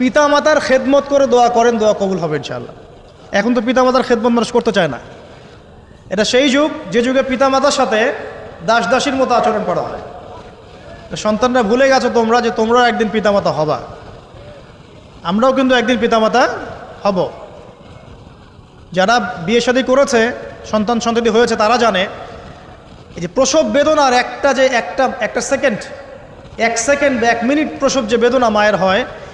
পিতা মাতার খেদমত করে দোয়া করেন, দোয়া কবুল হবে ইনশাআল্লাহ। এখন তো পিতা মাতার খেদমত মানুষ করতে চায় না। এটা সেই যুগ, যে যুগে পিতা মাতার সাথে দাস দাসীর মতো আচরণ করা হয়। সন্তানরা ভুলে গেছো তোমরা যে তোমরাও একদিন পিতামাতা হবা। আমরাও কিন্তু একদিন পিতামাতা হব। যারা বিয়ে শাদী করেছে, সন্তান সন্ততি হয়েছে, তারা জানে এই যে প্রসব বেদনার একটা যে একটা একটা সেকেন্ড এক সেকেন্ড বা এক মিনিট প্রসব যে বেদনা মায়ের হয়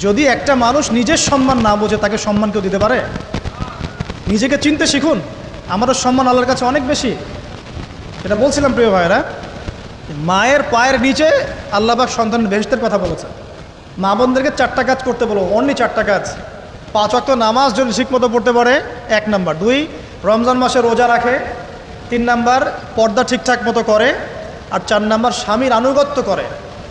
যদি একটা মানুষ নিজের সম্মান না বোঝে, তাকে সম্মান কেউ দিতে পারে? নিজেকে চিনতে শিখুন। আমাদের সম্মান আল্লাহর কাছে অনেক বেশি। এটা বলছিলাম প্রিয় ভাইয়েরা মায়ের পায়ের নিচে আল্লাহবাক সন্তান বেহেস্তের কথা বলেছে। মা বোনদেরকে চারটা কাজ করতে বলো, অনলি চারটা কাজ। পাঁচ অক্ত নামাজ যদি ঠিকমতো পড়তে পারে, এক নাম্বার। দুই, রমজান মাসে রোজা রাখে। তিন নাম্বার, পর্দা ঠিকঠাক মতো করে। আর চার নাম্বার, স্বামীর আনুগত্য করে।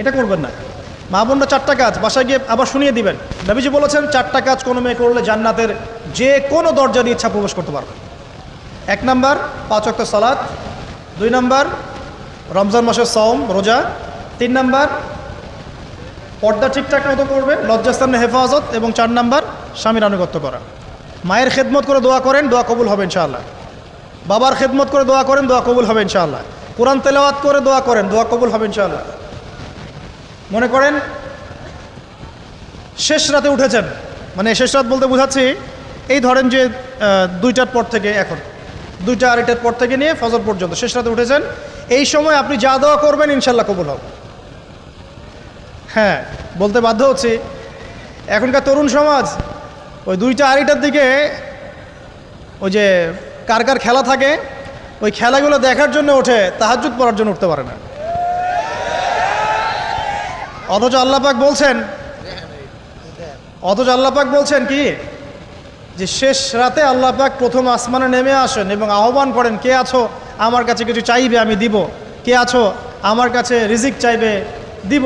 এটা করবেন না। মা বোনরা চারটা কাজ, বাসায় গিয়ে আবার শুনিয়ে দিবেন। নবীজি বলেছেন, চারটা কাজ কোনো মেয়ে করলে জান্নাতের যে কোনো দরজা দিয়ে ইচ্ছা প্রবেশ করতে পারবে। এক নাম্বার, পাঁচ অক্ট সালাদ দুই নাম্বার, রমজান মাসের সওম, রোজা। তিন নাম্বার, পর্দা ঠিকঠাক মতো করবে লজ্জাস্থানের হেফাজত। এবং চার নাম্বার, স্বামীর আনুগত্য করা। মায়ের খেদমত করে দোয়া করেন, দোয়া কবুল হবে ইনশাআল্লাহ। বাবার খেদমত করে দোয়া করেন, দোয়া কবুল হবে ইনশাআল্লাহ। কোরআন তেলাওয়াত করে দোয়া করেন, দোয়া কবুল হবে ইনশাআল্লাহ। মনে করেন? শেষ রাতে উঠেছেন। মানে শেষ রাত বলতে বোঝাচ্ছি, এই ধরেন যে দুইটার পর থেকে এখন, দুইটা আড়াইটার পর থেকে নিয়ে ফজর পর্যন্ত শেষ রাতে উঠেছেন। এই সময় আপনি যা দোয়া করবেন ইনশাল্লাহ কবুল হবে। হ্যাঁ বলতে বাধ্য হচ্ছি। এখনকার তরুণ সমাজ, ওই দুইটা আড়াইটার দিকে, ওই যে কার কার খেলা থাকে, ওই খেলাগুলো দেখার জন্য ওঠে তাহাজুত পড়ার জন্য উঠতে পারে না। অথচ আল্লাপাক বলছেন, অথচ আল্লাপাক বলছেন কি? যে শেষ রাতে আল্লাহ পাক প্রথম আসমানে নেমে আসেন এবং আহ্বান করেন, কে আছো? আমার কাছে কিছু চাইবে, আমি দিব। কে আছো? আমার কাছে রিজিক চাইবে, দিব।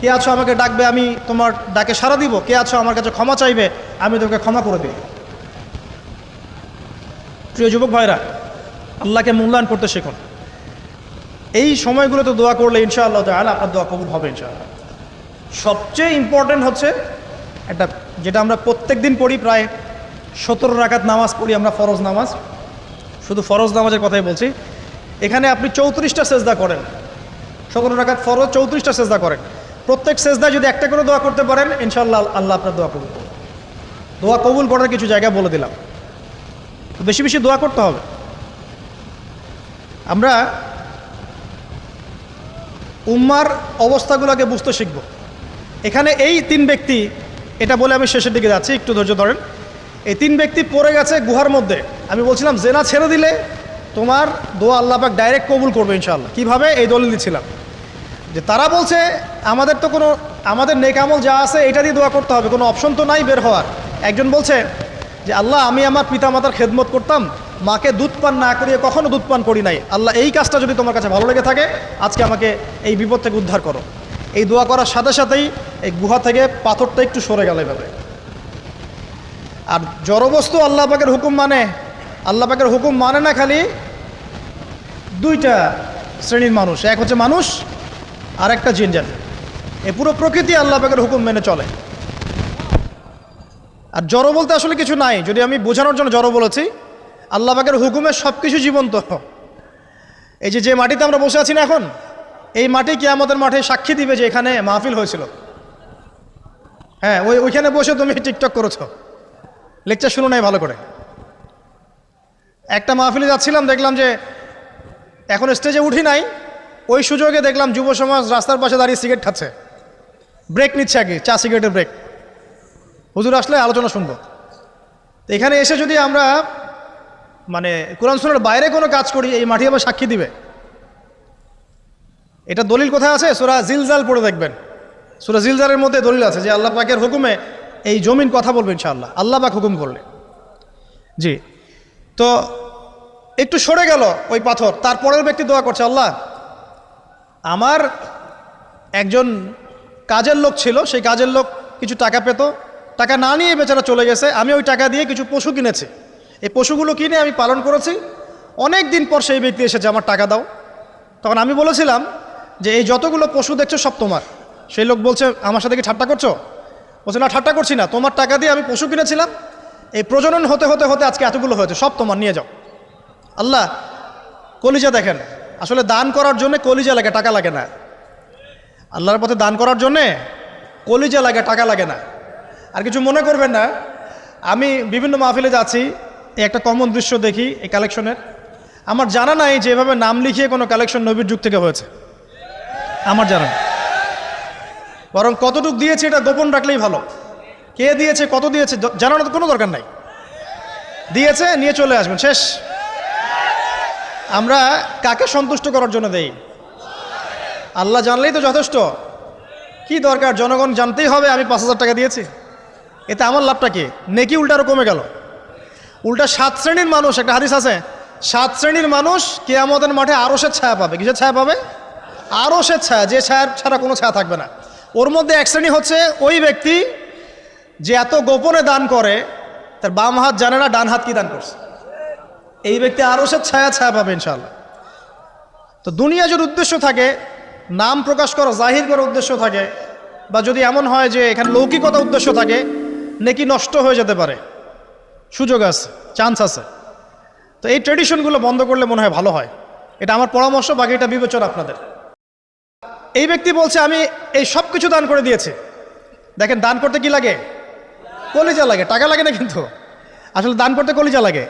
কে আছো? আমাকে ডাকবে, আমি তোমার ডাকে সাড়া দিব। কে আছো? আমার কাছে ক্ষমা চাইবে, আমি তোকে ক্ষমা করে দিব। প্রিয় যুবক ভাইরা, আল্লাহকে মূল্যায়ন করতে শেখুন। এই সময়গুলোতে দোয়া করলে ইনশাআল্লাহ তাহলে আপনার দোয়া কবুল হবে ইনশাআল্লাহ। সবচেয়ে ইম্পর্টেন্ট হচ্ছে একটা, যেটা আমরা প্রত্যেক দিন পড়ি প্রায় সতেরো রাকাত নামাজ পড়ি আমরা, ফরজ নামাজ। শুধু ফরজ নামাজের কথাই বলছি। এখানে আপনি চৌত্রিশটা সেজদা করেন। সতেরো রাকাত ফরজ, চৌত্রিশটা সেজদা করেন। প্রত্যেক সেজদায় যদি একটা করে দোয়া করতে পারেন ইনশাল্লাহ আল্লাহ আপনার দোয়া কবুল। দোয়া কবুল করার কিছু জায়গা বলে দিলাম। বেশি বেশি দোয়া করতে হবে। আমরা উম্মার অবস্থাগুলোকে বুঝতে শিখব। এখানে এই তিন ব্যক্তি, এটা বলে আমি শেষের দিকে যাচ্ছি, একটু ধৈর্য ধরেন। এই তিন ব্যক্তি পড়ে গেছে গুহার মধ্যে। আমি বলছিলাম, জেনা ছেড়ে দিলে তোমার দোয়া আল্লাহ পাক ডাইরেক্ট কবুল করবে ইনশাআল্লাহ। কীভাবে? এই দলিল দিচ্ছিলাম যে তারা বলছে, আমাদের তো কোনো, আমাদের নেকামল যা আছে, এটা দিয়ে দোয়া করতে হবে। কোনো অপশন তো নাই বের হওয়ার। একজন বলছে, যে আল্লাহ, আমি আমার পিতামাতার খেদমত করতাম, মাকে দুধ পান না করিয়ে কখনো দুধ পান করি নাই। আল্লাহ, এই কাজটা যদি তোমার কাছে ভালো লেগে থাকে, আজকে আমাকে এই বিপদ থেকে উদ্ধার করো। এই দোয়া করার সাথে সাথেই এই গুহা থেকে পাথরটা একটু সরে গেল এভাবে। আর জড়বস্তু আল্লাহ পাকের হুকুম মানে আল্লাহ পাকের হুকুম মানে না খালি দুইটা শ্রেণির মানুষ, এক হচ্ছে মানুষ আর একটা জিন জাতি। এ পুরো প্রকৃতি আল্লাহ পাকের হুকুম মেনে চলে। আর জড়ো বলতে আসলে কিছু নাই, যদি আমি বোঝানোর জন্য জড়ো বলেছি, আল্লাহ পাকের হুকুমে সব কিছু জীবন্ত। এই যে যে মাটিতে আমরা বসে আছি না এখন, এই মাটি কি আমাদের মাঠে সাক্ষী দিবে যে এখানে মাহফিল হয়েছিল। হ্যাঁ ওই ওইখানে বসে তুমি টিকটক করেছ। লেকচার শুনো নাই ভালো করে। একটা মাহফিলে যাচ্ছিলাম, দেখলাম যে এখন স্টেজে উঠি নাই। ওই সুযোগে দেখলাম যুব সমাজ রাস্তার পাশে দাঁড়িয়ে সিগারেট খাচ্ছে। ব্রেক নিচ্ছে আগে, চা সিগারেটের ব্রেক হুজুর আসলে আলোচনা শুনব। তো এখানে এসে যদি আমরা মানে কোরআন সুরের বাইরে কোনো কাজ করি, এই মাটি আবার সাক্ষী দিবে। এটা দলিল কোথায় আছে? সোরা জিলজাল পড়ে দেখবেন। সুরা জিলজালের মধ্যে দলিল আছে যে আল্লাহ পাকের হুকুমে এই জমিন কথা বলবে ইনশাআল্লাহ। আল্লাহ পাক হুকুম করলে। জি। তো একটু সরে গেল ওই পাথর, তারপরের ব্যক্তি দোয়া করছে, আল্লাহ, আমার একজন কাজের লোক ছিল, সেই কাজের লোক কিছু টাকা পেত, টাকা না নিয়ে বেচারা চলে গেছে, আমি ওই টাকা দিয়ে কিছু পশু কিনেছি। এই পশুগুলো কিনে আমি পালন করেছি। অনেক দিন পর সেই ব্যক্তি এসেছে, আমার টাকা দাও। তখন আমি বলেছিলাম যে, এই যতগুলো পশু দেখছ সব তোমার। সেই লোক বলছে, আমার সাথে কি ঠাট্টা করছ? বলছে, না, ঠাট্টা করছি না। তোমার টাকা দিয়ে আমি পশু কিনেছিলাম। এই প্রজনন হতে হতে হতে আজকে এতগুলো হয়েছে। সব তোমার, নিয়ে যাও। আল্লাহ, কলিজা দেখেন। আসলে দান করার জন্য কলিজা লাগে, টাকা লাগে না। আল্লাহর পথে দান করার জন্যে কলিজা লাগে, টাকা লাগে না। আর কিছু মনে করবেন না, আমি বিভিন্ন মাহফিলে যাচ্ছি, এই একটা কমন দৃশ্য দেখি, এই কালেকশনের আমার জানা নাই যে এভাবে নাম লিখিয়ে কোনো কালেকশন নবীর যুগ থেকে হয়েছে। আমার জানা। বরং কতটুক দিয়েছে এটা গোপন রাখলেই ভালো। কে দিয়েছে, কত দিয়েছে জানানোর কোনো দরকার নাই। দিয়েছে, নিয়ে চলে আসবেন, শেষ। আমরা কাকে সন্তুষ্ট করার জন্য দেই? আল্লাহ জানলেই তো যথেষ্ট। কি দরকার? জনগণ জানতেই হবে, আমি পাঁচ হাজার টাকা দিয়েছি। এতে আমার লাভটা কি? নেকি উল্টারও কমে গেল। উল্টা সাত শ্রেণির মানুষ, একটা হাদিস আছে, সাত শ্রেণির মানুষ কেয়ামতের মাঠে আরসের ছায়া পাবে। কিসের ছায়া পাবে? আরসের ছায়া, যে ছায়ার ছাড়া কোনো ছায়া থাকবে না। ওর মধ্যে এক শ্রেণি হচ্ছে ওই ব্যক্তি যে এত গোপনে দান করে, তার বাম হাত জানে না, ডান হাত কি দান করছে। এই ব্যক্তি আরও সে ছায়া ছায়া পাবে ইনশাল্লাহ তো দুনিয়া যদি উদ্দেশ্য থাকে, নাম প্রকাশ করা, জাহির করার উদ্দেশ্য থাকে, বা যদি এমন হয় যে এখানে লৌকিকতা উদ্দেশ্য থাকে, নেকি নষ্ট হয়ে যেতে পারে। সুযোগ আছে চান্স আছে। তো এই ট্রেডিশনগুলো বন্ধ করলে মনে হয় ভালো হয়। এটা আমার পরামর্শ বাকি এটা বিবেচনা আপনাদের। এই ব্যক্তি বলছে, আমি এই সব কিছু দান করে দিয়েছি। দেখেন, দান করতে কি লাগে? কলিজা লাগে। টাকা লাগে না কিন্তু। আসলে দান করতে কলিজা লাগে।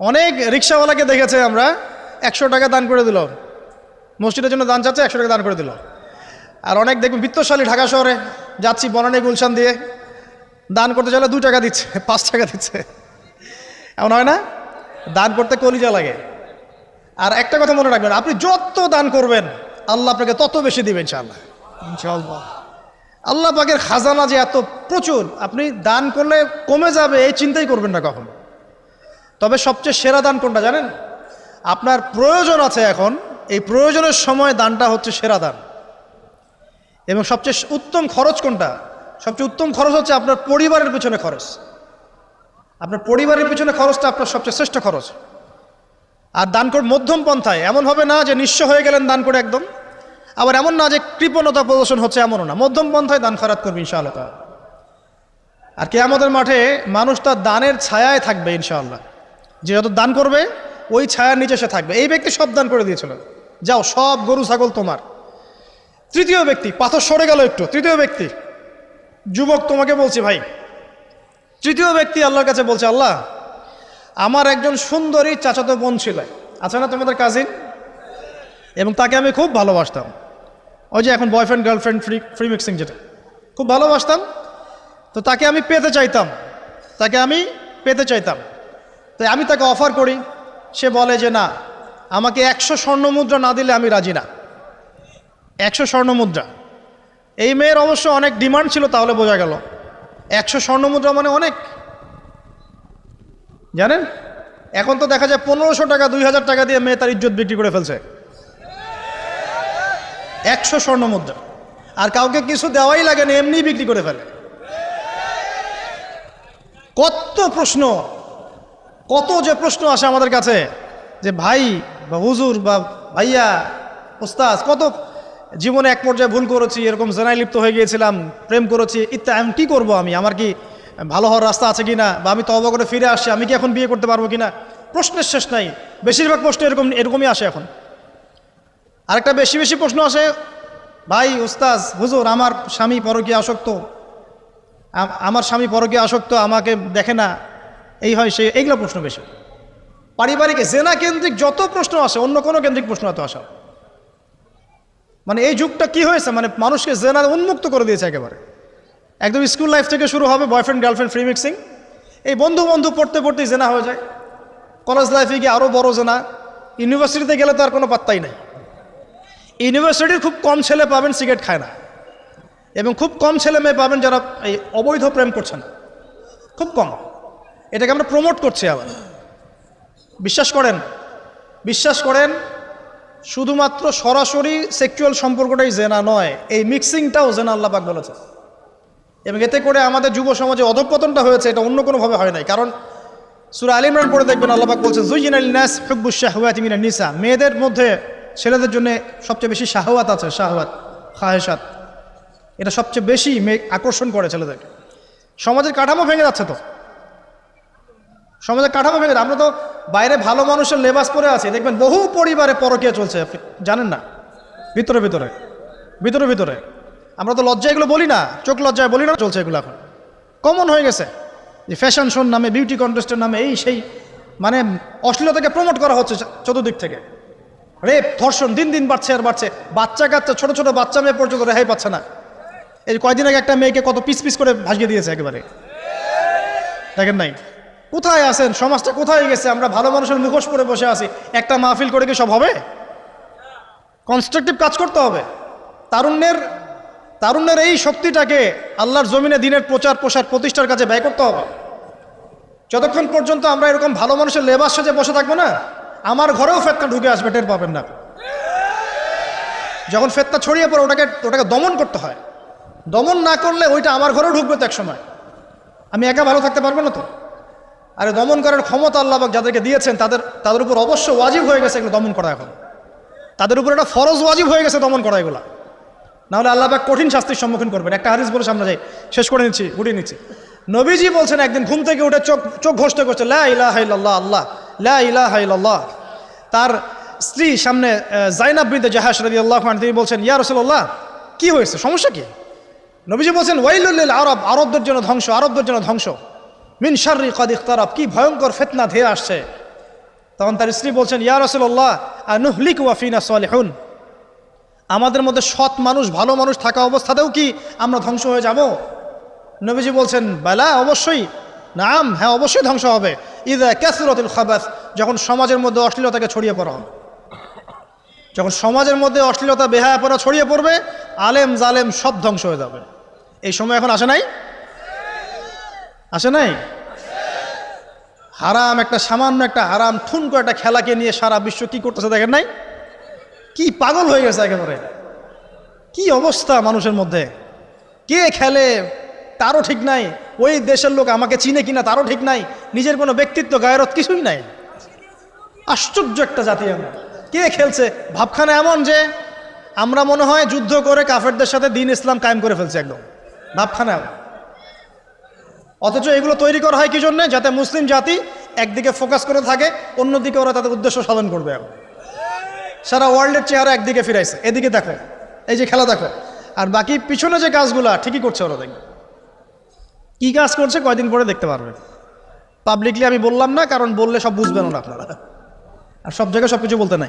অনেক রিক্সাওয়ালাকে দেখেছে আমরা, একশো টাকা দান করে দিল। মসজিদের জন্য দান চাচ্ছে, একশো টাকা দান করে দিল। আর অনেক দেখবেন, বিত্তশালী ঢাকা শহরে যাচ্ছি বনানী গুলশান দিয়ে। দান করতে চাইলে দু টাকা দিচ্ছে, পাঁচ টাকা দিচ্ছে। এমন হয় না? দান করতে কলিজা লাগে। আর একটা কথা মনে রাখবেন, আপনি যত দান করবেন আল্লাহ আপনাকে তত বেশি দিবেন ইনশাআল্লাহ। ইনশাআল্লাহ। আল্লাহ পাকের খাজানা যে এত প্রচুর আপনি দান করলে কমে যাবে এই চিন্তাই করবেন না কখনো। তবে সবচেয়ে সেরা দান কোনটা জানেন? আপনার প্রয়োজন আছে এখন এই প্রয়োজনের সময় দানটা হচ্ছে সেরা দান। এবং সবচেয়ে উত্তম খরচ কোনটা? সবচেয়ে উত্তম খরচ হচ্ছে আপনার পরিবারের পিছনে খরচ। আপনার পরিবারের পিছনে খরচটা আপনার সবচেয়ে শ্রেষ্ঠ খরচ। আর দান কর মধ্যম পন্থায়। এমন হবে না যে নিঃস্ব হয়ে গেলেন দান করে একদম। আবার এমন না যে কৃপণতা প্রদর্শন হচ্ছে এমনও না। মধ্যম পন্থায় দান খারাপ করবে ইনশাআল্লাহ। আর কে আমাদের মাঠে মানুষ তার দানের ছায়ায় থাকবে ইনশাআল্লাহ। যে যত দান করবে, ওই ছায়ার নিচে সে থাকবে। এই ব্যক্তি সব দান করে দিয়েছিল। যাও, সব গরু, ছাগল তোমার। তৃতীয় ব্যক্তি, পাথর সরে গেল একটু। তৃতীয় ব্যক্তি, যুবক তোমাকে বলছি, ভাই, তৃতীয় ব্যক্তি আল্লাহর কাছে বলছে, আল্লাহ আমার একজন সুন্দরী চাচাতো বোন ছিল। আছে না তোমাদের কাজিন এবং তাকে আমি খুব ভালোবাসতাম। ওই যে এখন boyfriend girlfriend free free mixing যেটা। খুব ভালোবাসতাম। তো তাকে আমি পেতে চাইতাম। তাকে আমি পেতে চাইতাম। তাই আমি তাকে অফার করি। সে বলে যে, না, আমাকে একশো স্বর্ণ মুদ্রা না দিলে আমি রাজি না। একশো স্বর্ণ মুদ্রা। এই মেয়ের অবশ্য অনেক ডিমান্ড ছিল, তাহলে বোঝা গেল। একশো স্বর্ণ মুদ্রা মানে অনেক। জানেন? এখন তো দেখা যায় পনেরোশো টাকা, দুই হাজার টাকা দিয়ে মেয়ে তার ইজ্জত বিক্রি করে ফেলছে। একশো স্বর্ণ মুদ্রা। আর কাউকে কিছু দেওয়াই লাগে না এমনি বিক্রি করে ফেলে। কত প্রশ্ন, কত যে প্রশ্ন আসে আমাদের কাছে যে ভাই বা হুজুর বা ভাইয়া ওস্তাজ কত জীবনে এক পর্যায়ে ভুল করেছি, এরকম জেনায় লিপ্ত হয়ে গিয়েছিলাম, প্রেম করেছি ইত্যা আমি কী করব আমি? আমার কি ভালো হওয়ার রাস্তা আছে কি না বা আমি তবা করে ফিরে আসছি, আমি কি এখন বিয়ে করতে পারব কি না প্রশ্নের শেষ নাই। বেশিরভাগ প্রশ্ন এরকম এরকমই আসে এখন। আরেকটা বেশি বেশি প্রশ্ন আসে, ভাই উস্তাজ হুজুর, আমার স্বামী পরকীয় আসক্ত। আমার স্বামী পরকীয় আসক্ত, আমাকে দেখে না। এই হয় সে এইগুলো প্রশ্ন বেশি। পারিবারিক জেনা কেন্দ্রিক যত প্রশ্ন আসে, অন্য কোনো কেন্দ্রিক প্রশ্ন এত আসা মানে এই যুগটা কি হয়েছে? মানে মানুষকে জেনা উন্মুক্ত করে দিয়েছে একেবারে। একদম স্কুল লাইফ থেকে শুরু হবে বয়ফ্রেন্ড, গার্লফ্রেন্ড, ফ্রি মিক্সিং। এই বন্ধু বন্ধু পড়তে পড়তেই জেনা হয়ে যায়। কলেজ লাইফে গিয়ে আরও বড় জেনা। ইউনিভার্সিটিতে গেলে তো আর কোনো পাত্তাই নাই। ইউনিভার্সিটির খুব কম ছেলে পাবেন, সিগারেট খায় না। এবং খুব কম ছেলে মেয়ে পাবেন যারা এই অবৈধ প্রেম করছে না। খুব কম। এটাকে আমরা প্রমোট করছি আবার। বিশ্বাস করেন বিশ্বাস করেন, শুধুমাত্র সরাসরি সেক্সুয়াল সম্পর্কটাই জেনা নয়, এই মিক্সিংটাও জেনা আল্লাহ পাক বলেছে এবং এতে করে আমাদের যুব সমাজে অধঃপতনটা হয়েছে, এটা অন্য কোনোভাবে হয় নাই। কারণ সুরা আলী ইমরান পড়ে দেখবেন, আল্লাহ পাক বলছেন জুইন আল নাস শাহওয়াতি মিনান নিসা। মেয়েদের মধ্যে, ছেলেদের জন্য সবচেয়ে বেশি শাহওয়াত আছে, শাহওয়াত খাহেসাত এটা সবচেয়ে বেশি মেয়ে আকর্ষণ করে ছেলেদেরকে সমাজের কাঠামো ভেঙে যাচ্ছে তো। সমাজের কাঠামো ভেঙে আমরা তো বাইরে ভালো মানুষের লেবাস পরে আছি। দেখবেন বহু পরিবারে পরকীয়া চলছে। আপনি জানেন না? ভিতরে ভিতরে। ভিতরে ভিতরে। আমরা তো লজ্জা এগুলো বলি না, চোখ লজ্জায় বলি না, চলছে এগুলো এখন। কমন হয়ে গেছে যে ফ্যাশন শোর নামে বিউটি কন্টেস্টের নামে এই সেই মানে অশ্লীলতাকে প্রমোট করা হচ্ছে চতুর্দিক থেকে। রেপ ধর্ষণ, দিন দিন বাড়ছে আর বাড়ছে। বাচ্চা কাচ্চা, ছোট ছোট বাচ্চা মেয়ে পর্যন্ত রেহাই পাচ্ছে না। এই কয়দিন আগে একটা মেয়েকে কত পিস পিস করে ভাসিয়ে দিয়েছে একেবারে। দেখেন নাই? কোথায় আছেন? সমাজটা কোথায় গেছে? আমরা ভালো মানুষের মুখোশ পরে বসে আছি। একটা মাহফিল করে কি সব হবে? কনস্ট্রাকটিভ কাজ করতে হবে। তারুণ্যের তারুণ্যের এই শক্তিটাকে আল্লাহর জমিনে দিনের প্রচার, প্রসার, প্রতিষ্ঠার কাছে ব্যয় করতে হবে। যতক্ষণ পর্যন্ত আমরা এরকম ভালো মানুষের লেবাস সাজে বসে থাকব না, আমার ঘরেও ফেতনা ঢুকে আসবে, টের পাবেন না। যখন ফেতনা ছড়িয়ে পড়ে, ওটাকে ওটাকে দমন করতে হয়। দমন না করলে ওইটা আমার ঘরেও ঢুকবে তো এক সময় আমি একা ভালো থাকতে পারব না তো? আরে দমন করার ক্ষমতা আল্লাহ পাক যাদেরকে দিয়েছেন, তাদের তাদের উপর অবশ্য ওয়াজিব হয়ে গেছে এগুলো দমন করা এখন। তাদের উপর একটা ফরজ ওয়াজিব হয়ে গেছে দমন করা এগুলা। নাহলে আল্লাহ পাক কঠিন শাস্তির সম্মুখীন করবেন। একটা হারিস বলে সামনে যাই। শেষ করে নিচ্ছি, গুটিয়ে নিচ্ছি। নবীজি বলছেন, একদিন ঘুম থেকে উঠে চোখ চোখ ঘষতে করছে, লা ইলাহ ইল্লাল্লাহ, আল্লাহ, লা ইল্লাল্লাহ। তার স্ত্রী সামনে জাইনাব বিনতে জাহাজ রাদি আল্লাহ তিনি বলছেন, ইয়া রসুল্লাহ কি হয়েছে? সমস্যা কি? নবীজি বলছেন ওয়াইলুল্লিল আরব, আরবদের জন্য ধ্বংস, আরবদের জন্য ধ্বংস। মিন শার্রি কদ ইখতারাব, কি ভয়ঙ্কর ফেতনা ধেয়ে আসছে। তখন তার স্ত্রী বলছেন, ইয়া রসুল্লাহ নুহলিক ওয়াফিনা সালেহুন। আমাদের মধ্যে সৎ মানুষ, ভালো মানুষ থাকা অবস্থাতেও কি আমরা ধ্বংস হয়ে যাব? নবীজি বলছেন, বেলা, অবশ্যই। নাম হ্যাঁ অবশ্যই ধ্বংস হবে। ইদা ক্যাসুরতুল খাবাস, যখন সমাজের মধ্যে অশ্লীলতাকে ছড়িয়ে পড়া যখন সমাজের মধ্যে অশ্লীলতা, বেহায়া পড়া ছড়িয়ে পড়বে, আলেম জালেম সব ধ্বংস হয়ে যাবে। এই সময় এখন আসে নাই? আসে নাই? হারাম একটা, সামান্য একটা হারাম, ঠুনকো একটা খেলাকে নিয়ে সারা বিশ্ব কি করতেছে দেখেন নাই? কি পাগল হয়ে গেছে একেবারে? কি অবস্থা মানুষের মধ্যে? কে খেলে তারও ঠিক নাই? ওই দেশের লোক আমাকে চিনে কিনা তারও ঠিক নাই? নিজের কোনো ব্যক্তিত্ব গায়রত কিছুই নাই? আশ্চর্য একটা জাতি আমরা। কে খেলছে? ভাবখানা এমন যে আমরা মনে হয় যুদ্ধ করে কাফেরদের সাথে দিন ইসলাম কায়েম করে ফেলছে একদম। ভাবখানা এমন। অথচ এগুলো তৈরি করা হয় কি জন্যে? যাতে মুসলিম জাতি একদিকে ফোকাস করে থাকে, অন্যদিকে ওরা তাদের উদ্দেশ্য সাধন করবে এখন। সারা ওয়ার্ল্ডের চেহারা একদিকে ফিরাইছে, এদিকে দেখো, এই যে খেলা দেখো। আর বাকি পিছনে যে কাজগুলা, ঠিকই করছে ওরা, দেখবে। কী কাজ করছে কয়দিন পরে দেখতে পারবে। পাবলিকলি আমি বললাম না, কারণ বললে সব বুঝবেন না আপনারা। আর সব জায়গায় সব কিছু বলতে নাই।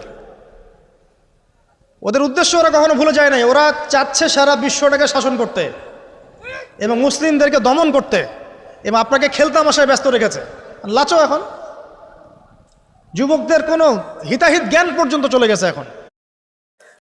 ওদের উদ্দেশ্য ওরা কখনো ভুলে যায় নাই। ওরা চাচ্ছে সারা বিশ্বটাকে শাসন করতে এবং মুসলিমদেরকে দমন করতে। এবং আপনাকে খেলতামাশায় ব্যস্ত রেখেছে। লাচো এখন। যুবকদের কোনো হিতাহিত জ্ঞান পর্যন্ত চলে গেছে এখন।